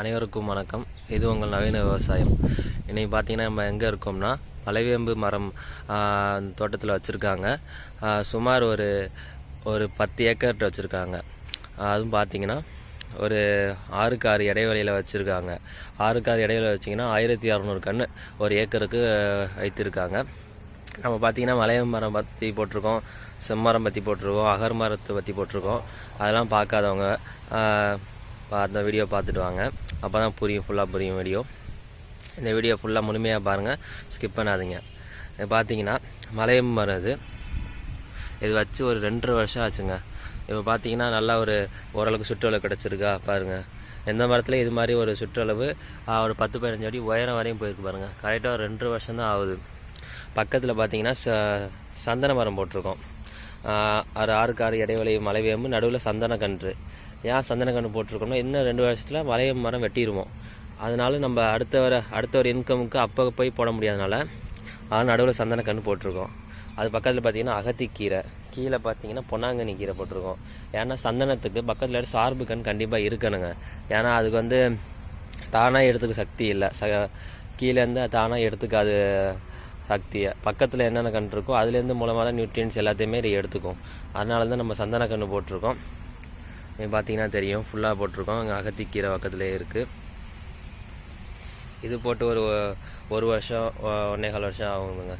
அனைவருக்கும் வணக்கம். இது உங்கள் நவீன விவசாயம். இன்றைக்கி பார்த்தீங்கன்னா நம்ம எங்கே இருக்கோம்னா மலைவேம்பு மரம் தோட்டத்தில் வச்சுருக்காங்க. சுமார் ஒரு ஒரு பத்து ஏக்கர்கிட்ட வச்சுருக்காங்க. அதுவும் பார்த்தீங்கன்னா ஒரு ஆறுக்கு ஆறு இடைவெளியில் வச்சுருக்காங்க. ஆறுக்கு ஆறு இடைவெளியில் வச்சிங்கன்னா ஆயிரத்தி அறநூறு கன்று ஒரு ஏக்கருக்கு வைத்திருக்காங்க. நம்ம பார்த்திங்கன்னா மலைய மரம் பற்றி போட்டிருக்கோம் செம்மரம் பற்றி போட்டிருக்கோம் அகர் மரத்தை பற்றி போட்டிருக்கோம். அதெல்லாம் பார்க்காதவங்க அந்த வீடியோ பார்த்துட்டு வாங்க. அப்போ தான் புரியும் ஃபுல்லாக புரியும் வீடியோ இந்த வீடியோ ஃபுல்லாக முழுமையாக பாருங்கள் ஸ்கிப் பண்ணாதீங்க. பார்த்தீங்கன்னா மலையம் மரம் இது இது வச்சு ஒரு ரெண்டரை வருஷம் ஆச்சுங்க. இப்போ பார்த்தீங்கன்னா நல்லா ஒரு ஓரளவுக்கு சுற்றளவு கிடச்சிருக்கா பாருங்கள் எந்த மரத்துலையும் இது மாதிரி ஒரு சுற்றளவு ஒரு பத்து பதினஞ்சு அடி உயரம் வரையும் போயிருக்கு பாருங்கள் கரெக்டாக ஒரு ரெண்டு வருஷம் தான் ஆகுது. பக்கத்தில் பார்த்தீங்கன்னா ச சந்தன மரம் போட்டிருக்கோம். ஆறு ஒரு ஆறுக்கு ஆறு இடைவெளி மலைவேம்பு நடுவில் சந்தன கன்று. ஏன் சந்தன கன்று போட்டிருக்கோம்னா இன்னும் ரெண்டு வருஷத்தில் வளைய மரம் வெட்டிடுவோம் அதனால நம்ம அடுத்த வர அடுத்த ஒரு இன்கமுக்கு அப்போ போய் போட முடியாதனால அது நடுவில் சந்தன கன்று போட்டிருக்கோம். அது பக்கத்தில் பார்த்தீங்கன்னா அகத்திக்கீரை கீழே பார்த்தீங்கன்னா பொன்னாங்கண்ணி கீரை போட்டிருக்கோம். ஏன்னா சந்தனத்துக்கு பக்கத்தில் சார்பு கண் கண்டிப்பாக இருக்கணுங்க. ஏன்னா அதுக்கு வந்து தானாக எடுத்துக்க சக்தி இல்லை. ச கீழேருந்து தானாக எடுத்துக்காது சக்தியை. பக்கத்தில் என்னென்ன கன்று இருக்கோ அதுலேருந்து மூலமாக தான் நியூட்ரியன்ஸ் எல்லாத்தையுமே எடுத்துக்கும். அதனால தான் நம்ம சந்தன கன்று போட்டிருக்கோம். பார்த்தீங்கன்னா தெரியும். ஃபுல்லாக போட்டிருக்கோம். அங்கே அகத்திக்கீரை பக்கத்துலேயே இருக்குது இது போட்டு ஒரு ஒரு வருஷம் ஒ- ஒன்னே கால் வருஷம் ஆகுங்க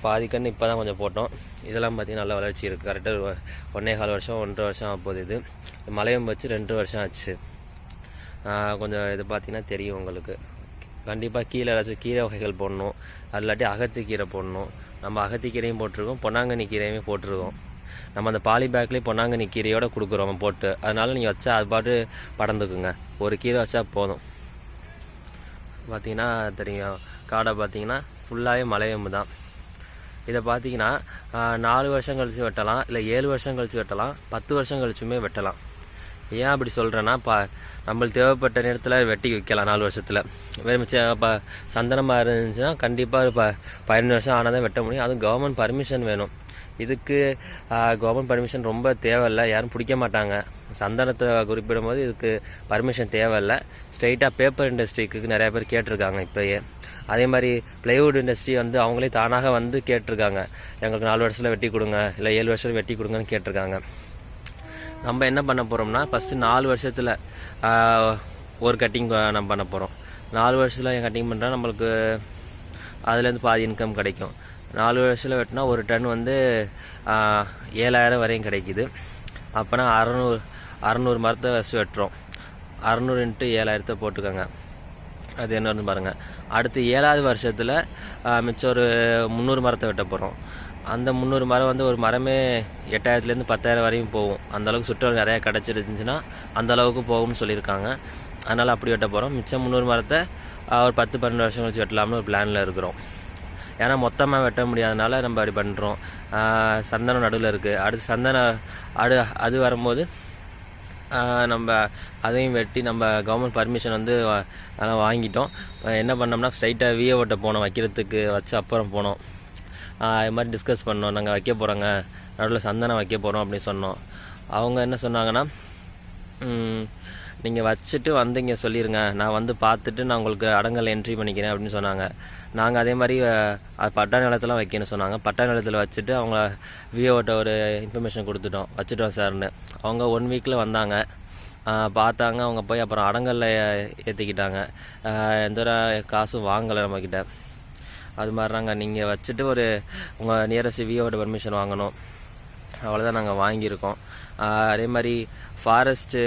பாதி கன்று இப்போ தான் கொஞ்சம் போட்டோம். இதெல்லாம் பார்த்தீங்கன்னா நல்ல வளர்ச்சி இருக்குது கரெக்டாக ஒன்னே கால் வருஷம் ஒன்றரை வருஷம் ஆகும்போது இது. மலையும் வச்சு ரெண்டு வருஷம் ஆச்சு. கொஞ்சம் இது பார்த்திங்கன்னா தெரியும் உங்களுக்கு. கண்டிப்பாக கீழே ஏதாச்சும் கீரை வகைகள் போடணும். அது இல்லாட்டி அகத்திக்கீரை போடணும். நம்ம அகத்திக்கீரையும் போட்டிருக்கோம். பொன்னாங்கண்ணி கீரையுமே போட்டிருக்கோம். நம்ம அந்த பாலி பேக்லேயே பொன்னாங்கண்ணி கீரையோடு கொடுக்குறோம் போட்டு. அதனால நீங்கள் வச்சா அது பாட்டு படந்துக்குங்க. ஒரு கீரை வச்சா போதும். பார்த்தீங்கன்னா தெரியும். காடை பார்த்தீங்கன்னா ஃபுல்லாகவே மலையம்பு தான். இதை பார்த்தீங்கன்னா நாலு வருஷம் கழித்து வெட்டலாம். இல்லை ஏழு வருஷம் கழித்து வெட்டலாம். பத்து வருஷம் கழிச்சுமே வெட்டலாம். ஏன் அப்படி சொல்கிறேன்னா பா நம்மளுக்கு தேவைப்பட்ட நேரத்தில் வெட்டி வைக்கலாம் நாலு வருஷத்தில். வேறு மிச்சம் இப்போ சந்தனமாக இருந்துச்சுன்னா கண்டிப்பாக இப்போ பதினஞ்சு வருஷம் ஆனால் தான் வெட்ட முடியும். அதுவும் கவர்மெண்ட் பர்மிஷன் வேணும். இதுக்கு கவர்மெண்ட் பர்மிஷன் ரொம்ப தேவையில்லை. யாரும் பிடிக்க மாட்டாங்க. சந்தனத்தை குறிப்பிடும் போது இதுக்கு பர்மிஷன் தேவையில்லை. ஸ்ட்ரைட்டாக பேப்பர் இண்டஸ்ட்ரிக்கு நிறைய பேர் கேட்டிருக்காங்க இப்போயே. அதே மாதிரி பிளைவுட் இண்டஸ்ட்ரி வந்து அவங்களே தானாக வந்து கேட்டிருக்காங்க. எங்களுக்கு நாலு வருஷத்தில் வெட்டி கொடுங்க இல்லை ஏழு வருஷத்தில் வெட்டி கொடுங்கன்னு கேட்டிருக்காங்க. நம்ம என்ன பண்ண போகிறோம்னா ஃபஸ்ட்டு நாலு வருஷத்தில் ஒரு கட்டிங் நம்ம பண்ண போகிறோம் நாலு வருஷத்தில் என் கட்டிங் பண்ணுறா நம்மளுக்கு அதுலேருந்து பாதி இன்கம் கிடைக்கும். நாலு வருஷத்தில் வெட்டினா ஒரு டன் வந்து ஏழாயிரம் வரையும் கிடைக்குது. அப்போனா அறநூறு அறநூறு மரத்தை வச்சு வெட்டுறோம். அறநூறு இன்ட்டு ஏழாயிரத்தை போட்டுக்கோங்க. அது என்ன பாருங்கள் அடுத்து ஏழாவது வருஷத்தில் மிச்சம் ஒரு முந்நூறு மரத்தை வெட்ட போகிறோம் அந்த முந்நூறு மரம் வந்து ஒரு மரமே எட்டாயிரத்துலேருந்து பத்தாயிரம் வரையும் போகும். அந்த அளவுக்கு நிறையா கிடச்சிருந்துச்சுன்னா அந்தளவுக்கு போகும்னு சொல்லியிருக்காங்க. அதனால் அப்படி வெட்ட போகிறோம் மிச்சம் முந்நூறு மரத்தை ஒரு பத்து பன்னெண்டு வருஷம் கழிச்சு வெட்டலாம்னு ஒரு பிளானில் இருக்கிறோம். ஏன்னா மொத்தமாக வெட்ட முடியாதனால நம்ம அப்படி பண்ணுறோம் சந்தனம் நடுவில் இருக்குது அடுத்து சந்தன அடு அது வரும்போது நம்ம அதையும் வெட்டி நம்ம கவர்மெண்ட் பர்மிஷன் வந்து அதெல்லாம் வாங்கிட்டோம். என்ன பண்ணோம்னா ஸ்ட்ரைட்டாக விஏ ஓட்ட போனோம் வைக்கிறதுக்கு வச்சு அப்புறம் போனோம். இது மாதிரி டிஸ்கஸ் பண்ணோம். நாங்கள் வைக்க போகிறோங்க நடுவில் சந்தனம் வைக்க போகிறோம் அப்படின்னு சொன்னோம். அவங்க என்ன சொன்னாங்கன்னா நீங்கள் வச்சுட்டு வந்தீங்க சொல்லிடுங்க நான் வந்து பார்த்துட்டு நான் உங்களுக்கு அடங்கல் என்ட்ரி பண்ணிக்கிறேன் அப்படின்னு சொன்னாங்க. நாங்கள் அதே மாதிரி அது பட்டா நிலத்தில் வைக்கணும்னு சொன்னாங்க. பட்டா நிலத்தில் வச்சுட்டு அவங்க விஓட்ட ஒரு இன்ஃபர்மேஷன் கொடுத்துட்டோம். வச்சுட்டோம் சார்னு. அவங்க ஒன் வீக்கில் வந்தாங்க. பார்த்தாங்க. அவங்க போய் அப்புறம் அடங்கல்ல ஏற்றிக்கிட்டாங்க எந்த ஒரு காசும் வாங்கலை நம்மக்கிட்ட அது மாதிரிறாங்க நீங்கள் வச்சுட்டு ஒரு உங்கள் நியரஸ்ட் விஓட பர்மிஷன் வாங்கணும். அவ்வளோதான் நாங்கள் வாங்கியிருக்கோம். அதே மாதிரி ஃபாரஸ்ட்டு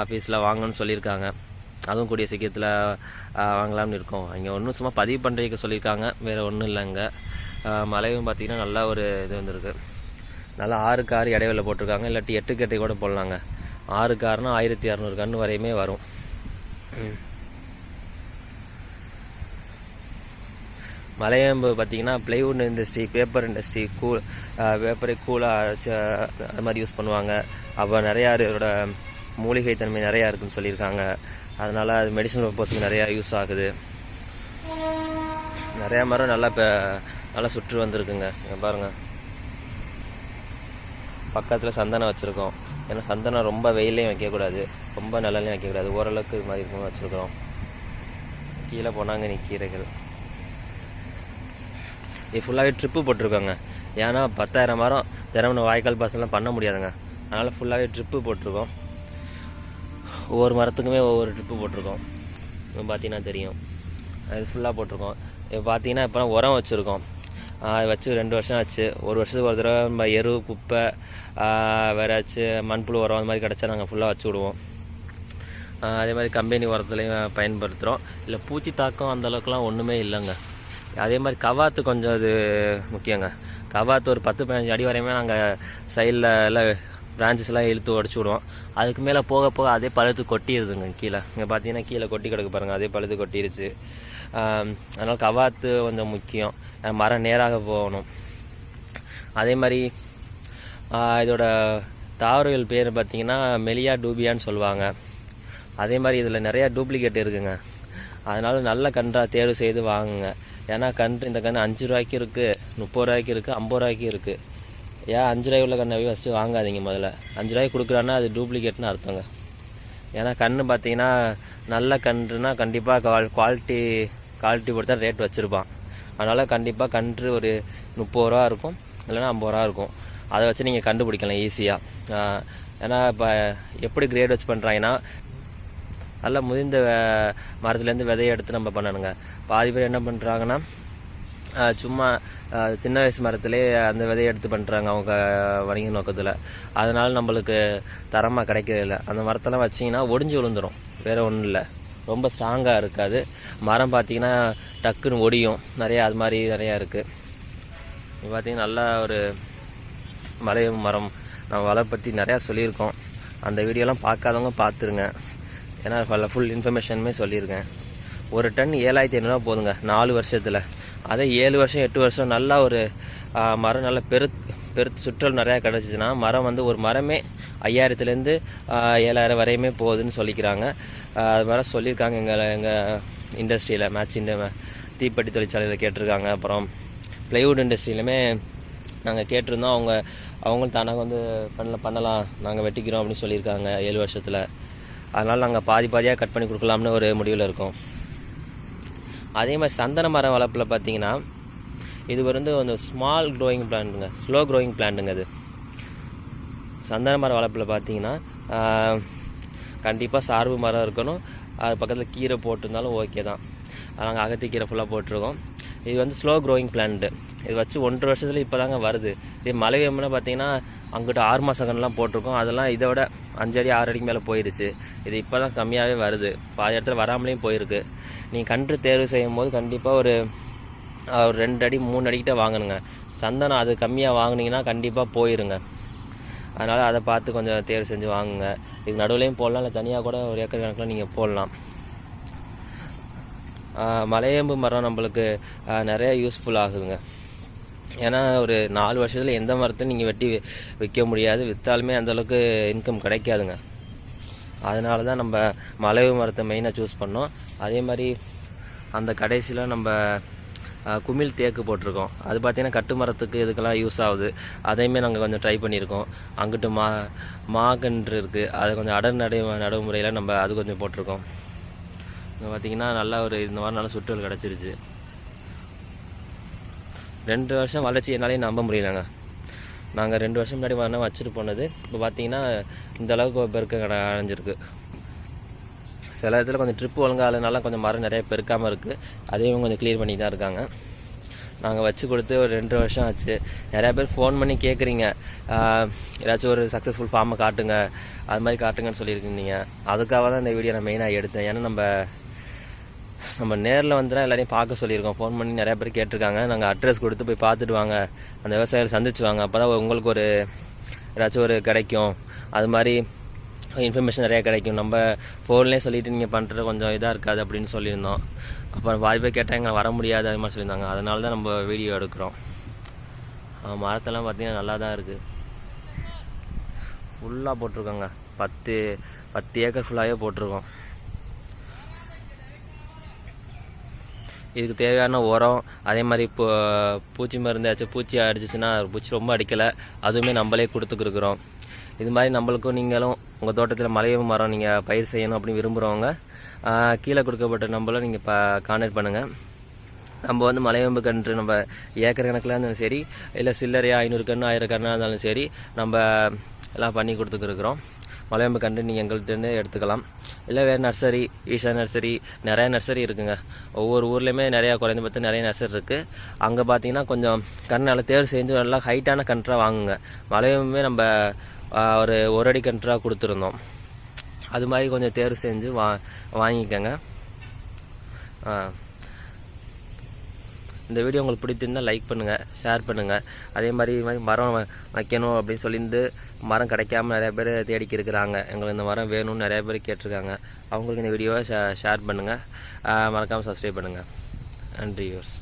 ஆஃபீஸில் வாங்கணும்னு சொல்லியிருக்காங்க. அதுவும் கூடிய சீக்கிரத்தில் வாங்கலாம்னு இருக்கோம். இங்கே ஒன்றும் சும்மா பதிவு பண்ணுறதுக்கு சொல்லியிருக்காங்க. வேறு ஒன்றும் இல்லைங்க மலையும் பார்த்தீங்கன்னா நல்லா ஒரு இது வந்திருக்கு. நல்லா ஆறுக்கு ஆறு இடைவெளியில் போட்டிருக்காங்க. இல்லாட்டி எட்டுக்கு எட்டை கூட போடலாங்க. ஆறுக்கு ஆறுனா ஆயிரத்தி இரநூறு கன்று வரையுமே வரும். மலையம்பு பார்த்தீங்கன்னா plywood industry paper industry cool பேப்பரை கூலாக அது மாதிரி யூஸ் பண்ணுவாங்க. அப்போ நிறையா இதோட மூலிகை தன்மை நிறையா இருக்குன்னு சொல்லியிருக்காங்க. அதனால் அது மெடிசன் பர்பஸுக்கு நிறையா யூஸ் ஆகுது. நிறையா மரம் நல்லா இப்போ நல்லா சுற்று வந்திருக்குங்க. இங்க பாருங்கள் பக்கத்தில் சந்தனம் வச்சுருக்கோம். ஏன்னா சந்தனம் ரொம்ப வெயிலையும் வைக்கக்கூடாது. ரொம்ப நிழலையும் வைக்கக்கூடாது. ஓரளவுக்கு இது மாதிரி இருக்கும் வச்சுருக்கிறோம். கீழே போனாங்க நீ கீரைகள். இது ஃபுல்லாகவே ட்ரிப்பு போட்டிருக்கோங்க. ஏன்னா பத்தாயிரம் மரம் தினமும் வாய்க்கால் பாசெல்லாம் பண்ண முடியாதுங்க. அதனால் ஃபுல்லாகவே ட்ரிப்பு போட்டிருக்கோம். ஒவ்வொரு மரத்துக்குமே ஒவ்வொரு ட்ரிப்பு போட்டிருக்கோம். இப்போ பார்த்தீங்கன்னா தெரியும். அது ஃபுல்லாக போட்டிருக்கோம். இப்போ பார்த்தீங்கன்னா இப்போ உரம் வச்சுருக்கோம். அது வச்சு ரெண்டு வருஷம் ஆச்சு. ஒரு வருஷத்துக்கு ஒரு தடவை நம்ம எரு குப்பை வேறாச்சும் மண்புழு உரம் அந்த மாதிரி கிடச்சா நாங்கள் ஃபுல்லாக வச்சு விடுவோம். அதே மாதிரி கம்பெனி உரத்துலையும் பயன்படுத்துகிறோம் இல்லை பூச்சி தாக்கம் அந்தளவுக்குலாம் ஒன்றுமே இல்லைங்க. அதே மாதிரி கவாத்து கொஞ்சம் அது முக்கியங்க. கவாத்து ஒரு பத்து பதினஞ்சு அடி வரையுமே நாங்கள் சைடில் எல்லாம் பிரான்ச்சஸ்லாம் இழுத்து உடச்சி விடுவோம். அதுக்கு மேலே போக போக அதே பழுத்து கொட்டிடுதுங்க கீழே. இங்கே பார்த்தீங்கன்னா கீழே கொட்டி கிடக்கு பாருங்கள் அதே பழுத்து கொட்டிடுச்சு அதனால் கவாத்து கொஞ்சம் முக்கியம். மரம் நேராக போகணும். அதே மாதிரி இதோட தாவரவியல் பேர் பார்த்தீங்கன்னா மெலியா டூபியான்னு சொல்லுவாங்க. அதே மாதிரி இதில் நிறையா டூப்ளிகேட் இருக்குங்க. அதனால் நல்ல கன்றாக தேர்வு செய்து வாங்குங்க. ஏன்னா கன்று இந்த கன்று அஞ்சு ரூபாய்க்கு இருக்குது முப்பது ரூபாய்க்கு இருக்குது ஐம்பது ரூபாய்க்கு இருக்குது ஏன் அஞ்சு ரூபாய் உள்ள கண்ணை போய் ஃபஸ்ட்டு வாங்காதீங்க முதல்ல. அஞ்சு ரூபாய்க்கு கொடுக்குறான்னா அது டூப்ளிகேட்னு அர்த்தங்க. ஏன்னா கன்று பார்த்தீங்கன்னா நல்ல கன்றுனா கண்டிப்பாக குவால் குவாலிட்டி குவாலிட்டி பொறுத்தா ரேட் வச்சுருப்பான். அதனால் கண்டிப்பாக கன்று ஒரு முப்பது ரூபா இருக்கும் இல்லைன்னா ஐம்பது ரூபா இருக்கும். அதை வச்சு நீங்கள் கண்டுபிடிக்கலாம் ஈஸியாக ஏன்னா இப்போ எப்படி கிரேட் வச்சு பண்ணுறாங்கன்னா நல்லா முதிர்ந்த மரத்துலேருந்து விதையை எடுத்து நம்ம பண்ணணுங்க. பாதி பேர் என்ன பண்ணுறாங்கன்னா சும்மா சின்ன வயசு மரத்திலே அந்த விதையை எடுத்து பண்ணுறாங்க அவங்க வணிக நோக்கத்தில். அதனால் நம்மளுக்கு தரமாக கிடைக்கிறதில்ல அந்த மரத்தெல்லாம் வச்சிங்கன்னா ஒடிஞ்சு விழுந்துரும். வேறு ஒன்றும் இல்லை. ரொம்ப ஸ்ட்ராங்காக இருக்காது. மரம் பார்த்தீங்கன்னா டக்குன்னு ஒடியும். நிறையா அது மாதிரி நிறையா இருக்குது இப்போ பார்த்திங்கன்னா நல்லா ஒரு மலை மரம். நான் வலை பற்றி நிறையா சொல்லியிருக்கோம். அந்த வீடியோலாம் பார்க்காதவங்க பார்த்துருங்க. ஏன்னா ஃபுல் இன்ஃபர்மேஷனுமே சொல்லியிருக்கேன். ஒரு டன் ஏழாயிரத்தி ஐநூறுரூவா போதுங்க. நாலு வருஷத்தில். அதே ஏழு வருஷம் எட்டு வருஷம் நல்லா ஒரு மரம் நல்லா பெருத் பெருத்து சுற்றல் நிறையா கிடச்சிச்சின்னா மரம் வந்து ஒரு மரமே ஐயாயிரத்துலேருந்து ஏழாயிரம் வரையுமே போகுதுன்னு சொல்லிக்கிறாங்க. அது மாதிரி சொல்லியிருக்காங்க எங்கள் எங்கள் இண்டஸ்ட்ரியில் மேட்ச் இந்த தீப்பெட்டி தொழிற்சாலையில் கேட்டிருக்காங்க. அப்புறம் ப்ளைவுட் இண்டஸ்ட்ரியிலுமே நாங்கள் கேட்டிருந்தோம். அவங்க அவங்களும் தானாக வந்து பண்ணல பண்ணலாம் நாங்கள் வெட்டிக்கிறோம் அப்படின்னு சொல்லியிருக்காங்க ஏழு வருஷத்தில். அதனால் நாங்கள் பாதி பாதியாக கட் பண்ணி கொடுக்கலாம்னு ஒரு முடிவில் இருக்கோம். அதே மாதிரி சந்தன மரம் வளர்ப்பில் பார்த்தீங்கன்னா இது வந்து அந்த ஸ்மால் க்ரோயிங் பிளான்ட்டுங்க ஸ்லோ க்ரோயிங் பிளான்ட்டுங்க அது. சந்தன மரம் வளர்ப்பில் பார்த்தீங்கன்னா கண்டிப்பாக சார்பு மரம் இருக்கணும். அது பக்கத்தில் கீரை போட்டிருந்தாலும் ஓகே தான். நாங்கள் அகத்திக்கீரை ஃபுல்லாக போட்டிருக்கோம். இது வந்து ஸ்லோ க்ரோயிங் பிளான்ட்டு இது வச்சு ஒன்றரை வருஷத்தில் இப்போ தாங்க வருது. இதே மலை வேம்புனா பார்த்தீங்கன்னா அங்கிட்ட ஆறு மாத போட்டிருக்கோம். அதெல்லாம் இதை விட அஞ்சடி ஆறு அடிக்கு மேலே போயிடுச்சு இது இப்போ தான் கம்மியாகவே வருது. பாதி இடத்துல வராமலேயும் போயிருக்கு. நீங்கள் கன்று தேர்வு செய்யும் போது கண்டிப்பாக ஒரு ஒரு ரெண்டு அடி மூணு அடிக்கிட்ட வாங்கணுங்க. சந்தனம் அது கம்மியாக வாங்கினீங்கன்னா கண்டிப்பாக போயிருங்க. அதனால் அதை பார்த்து கொஞ்சம் தேர்வு செஞ்சு வாங்குங்க. இதுக்கு நடுவுலையும் போடலாம் இல்லை தனியாக கூட ஒரு ஏக்கர் கணக்கில் நீங்கள் போடலாம். மலையம்பு மலையேம்பு மரம் நம்மளுக்கு நிறையா நிறைய யூஸ்ஃபுல் ஆகுதுங்க. ஏன்னா ஒரு நாலு வருஷத்தில் எந்த மரத்தையும் நீங்கள் வெட்டி விற்க முடியாது. விற்றாலுமே அந்தளவுக்கு இன்கம் கிடைக்காதுங்க. அதனால தான் நம்ம மலைவு மரத்தை மெயினாக சூஸ் பண்ணோம். அதே மாதிரி அந்த கடைசியில் நம்ம குமிழ் தேக்கு போட்டிருக்கோம். அது பார்த்திங்கன்னா கட்டு மரத்துக்கு இதுக்கெல்லாம் யூஸ் ஆகுது. அதையுமே நாங்கள் கொஞ்சம் ட்ரை பண்ணியிருக்கோம். அங்கிட்டு மா மாகன்று இருக்குது அதை கொஞ்சம் அடர் நடை நடைமுறையில் நம்ம அது கொஞ்சம் போட்டிருக்கோம். இங்கே பார்த்தீங்கன்னா நல்லா ஒரு இந்த மாதிரி நல்ல சுற்றுகள் கிடச்சிருச்சு. ரெண்டு வருஷம் வளர்ச்சி என்னாலையும் நம்ப முடியலங்க. நாங்கள் ரெண்டு வருஷம் முன்னாடி வரணும் வச்சுட்டு போனது. இப்போ பார்த்தீங்கன்னா இந்த அளவுக்கு பெருக்க கடை அடைஞ்சிருக்கு. சில இடத்துல கொஞ்சம் ட்ரிப் ஒழுங்காலனால கொஞ்சம் மரம் நிறைய பெருக்காமல் இருக்குது அதையும் கொஞ்சம் க்ளியர் பண்ணி தான் இருக்காங்க. நாங்கள் வச்சு கொடுத்து ஒரு ரெண்டு வருஷம் ஆச்சு. நிறையா பேர் ஃபோன் பண்ணி கேட்குறீங்க ஏதாச்சும் ஒரு சக்ஸஸ்ஃபுல் ஃபார்மை காட்டுங்க. அது மாதிரி காட்டுங்கன்னு சொல்லியிருக்கீங்க. அதுக்காக தான் இந்த வீடியோ நான் மெயினாக எடுத்தேன். ஏன்னா நம்ம நம்ம நேரில் வந்து எல்லாரையும் பார்க்க சொல்லியிருக்கோம். ஃபோன் பண்ணி நிறைய பேர் கேட்டிருக்காங்க. நாங்கள் அட்ரஸ் கொடுத்து போய் பார்த்துட்டு வாங்க. அந்த விவசாயிகள் சந்திச்சு வாங்க. அப்போ தான் உங்களுக்கு ஒரு ஏதாச்சும் ஒரு கிடைக்கும். அது மாதிரி இன்ஃபர்மேஷன் நிறையா கிடைக்கும். நம்ம ஃபோன்லேயே சொல்லிட்டு நீங்கள் பண்ணுறது கொஞ்சம் இதாக இருக்காது அப்படின்னு சொல்லியிருந்தோம். அப்புறம் பாதி பேர் கேட்டால் எங்களை வர முடியாது. அது மாதிரி சொல்லியிருந்தாங்க. அதனால தான் நம்ம வீடியோ எடுக்கிறோம். மரத்தெல்லாம் பார்த்தீங்கன்னா நல்லா தான் இருக்குது ஃபுல்லாக போட்டிருக்கோங்க. பத்து பத்து ஏக்கர் ஃபுல்லாகவே போட்டிருக்கோம். இதுக்கு தேவையான உரம் அதே மாதிரி இப்போ பூச்சி மருந்து ஏதாச்சும் பூச்சி அடிச்சிச்சுன்னா பூச்சி ரொம்ப அடிக்கலை. அதுவுமே நம்மளே கொடுத்துக்கிருக்குறோம். இது மாதிரி நம்மளுக்கும் நீங்களும் உங்கள் தோட்டத்தில் மலையம்பு மரம் நீங்கள் பயிர் செய்யணும் அப்படின்னு விரும்புகிறவங்க கீழே கொடுக்கப்பட்ட நம்மளும் நீங்கள் ப கான்டாக்ட் பண்ணுங்கள் நம்ம வந்து மலையம்பு கன்று நம்ம ஏக்கர் கணக்கில் இருந்தாலும் சரி இல்லை சில்லறையாக ஐநூறு கன்று ஆயிரம் கண்ணாக இருந்தாலும் சரி நம்ம எல்லாம் பண்ணி கொடுத்துக்கிருக்குறோம். மலையம்பு கண்டு நீங்கள் எங்கள்கிட்டருந்து எடுத்துக்கலாம். இல்லை வேறு நர்சரி ஈஷா நர்சரி நிறைய நர்சரி இருக்குங்க. ஒவ்வொரு ஊர்லேயுமே நிறையா குறைந்தபட்சம் நிறைய நர்சரி இருக்குது அங்கே பார்த்தீங்கன்னா கொஞ்சம் கண் நல்லா தேர்வு செஞ்சு நல்லா ஹைட்டான கன்றாக வாங்குங்க. மலையம்புமே நம்ம ஒரு ஒரு அடி கன்றாக கொடுத்துருந்தோம். அது மாதிரி கொஞ்சம் தேர்வு செஞ்சு வா வாங்கிக்கோங்க. இந்த வீடியோ உங்களுக்கு பிடிச்சிருந்தா லைக் பண்ணுங்கள் ஷேர் பண்ணுங்கள் அதே மாதிரி இது மாதிரி மரம் வ- வைக்கணும் அப்படின்னு சொல்லியிருந்து மரம் கிடைக்காம நிறைய பேர் தேடிக்கி இருக்கிறாங்க எங்களுக்கு இந்த மரம் வேணும்னு நிறைய பேர் கேட்டிருக்காங்க. அவங்களுக்கு இந்த வீடியோவை ஷே ஷேர் பண்ணுங்கள் மறக்காமல் சப்ஸ்கிரைப் பண்ணுங்கள் நன்றி யூஸ்